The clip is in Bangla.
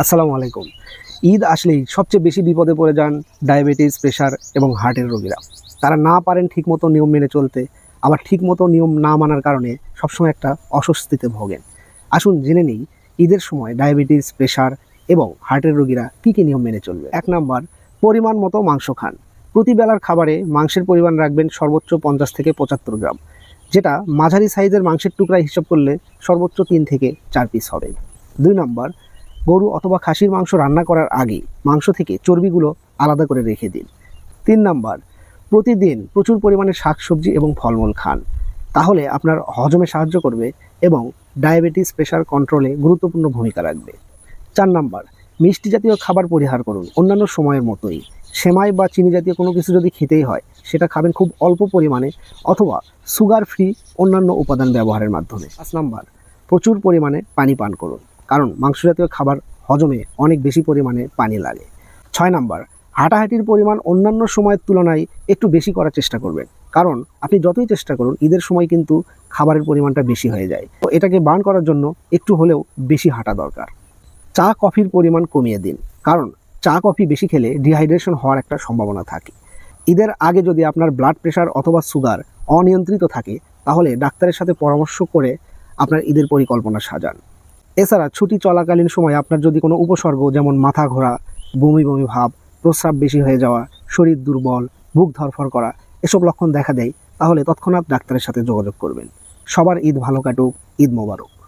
আসসালামু আলাইকুম। ঈদ আসলেই সবচেয়ে বেশি বিপদে পড়ে যান ডায়াবেটিস, প্রেশার এবং হার্টের রোগীরা। তারা না পারেন ঠিকমতো নিয়ম মেনে চলতে, আবার ঠিকমতো নিয়ম না মানার কারণে সবসময় একটা অস্বস্তিতে ভোগেন। আসুন জেনে নিই, ঈদের সময় ডায়াবেটিস, প্রেশার এবং হার্টের রোগীরা কী কী নিয়ম মেনে চলবে। এক নাম্বার, পরিমাণ মতো মাংস খান। প্রতি বেলার খাবারে মাংসের পরিমাণ রাখবেন সর্বোচ্চ পঞ্চাশ থেকে পঁচাত্তর গ্রাম, যেটা মাঝারি সাইজের মাংসের টুকরা হিসাব করলে সর্বোচ্চ তিন থেকে চার পিস হবে। দুই নম্বর গরু অথবা খাসির মাংস রান্না করার আগে মাংস থেকে চর্বিগুলো আলাদা করে রেখে দিন। তিন নাম্বার, প্রতিদিন প্রচুর পরিমাণে শাকসবজি এবং ফলমূল খান। তাহলে আপনার হজমে সাহায্য করবে এবং ডায়াবেটিস প্রেশার কন্ট্রোলে গুরুত্বপূর্ণ ভূমিকা রাখবে। চার নাম্বার, মিষ্টি জাতীয় খাবার পরিহার করুন। অন্যান্য সময়ের মতোই সেমাই বা চিনি জাতীয় কোনো কিছু যদি খেতেই হয়, সেটা খাবেন খুব অল্প পরিমাণে অথবা সুগার ফ্রি অন্যান্য উপাদান ব্যবহারের মাধ্যমে। পাঁচ নাম্বার, প্রচুর পরিমাণে পানি পান করুন। কারণ মাংস জাতীয় খাবার হজমে অনেক বেশি পরিমাণে পানি লাগে। ছয় নাম্বার, হাঁটাহাঁটির পরিমাণ অন্যান্য সময়ের তুলনায় একটু বেশি করার চেষ্টা করবেন। কারণ আপনি যতই চেষ্টা করুন, ঈদের সময় কিন্তু খাবারের পরিমাণটা বেশি হয়ে যায়। তো এটাকে বার্ন করার জন্য একটু হলেও বেশি হাঁটা দরকার। চা কফির পরিমাণ কমিয়ে দিন। কারণ চা কফি বেশি খেলে ডিহাইড্রেশন হওয়ার একটা সম্ভাবনা থাকে। ঈদের আগে যদি আপনার ব্লাড প্রেশার অথবা সুগার অনিয়ন্ত্রিত থাকে, তাহলে ডাক্তারের সাথে পরামর্শ করে আপনার ঈদের পরিকল্পনা সাজান। এছাড়া ছুটি চলাকালীন সময় আপনার যদি কোনো উপসর্গ যেমন মাথা ঘোরা, বমি বমি ভাব, প্রস্রাব বেশি হয়ে যাওয়া, শরীর দুর্বল, বুক ধরফর করা, এসব লক্ষণ দেখা দেয়, তাহলে তৎক্ষণাৎ ডাক্তারের সাথে যোগাযোগ করবেন। সবার ঈদ ভালো কাটুক, ঈদ মোবারক।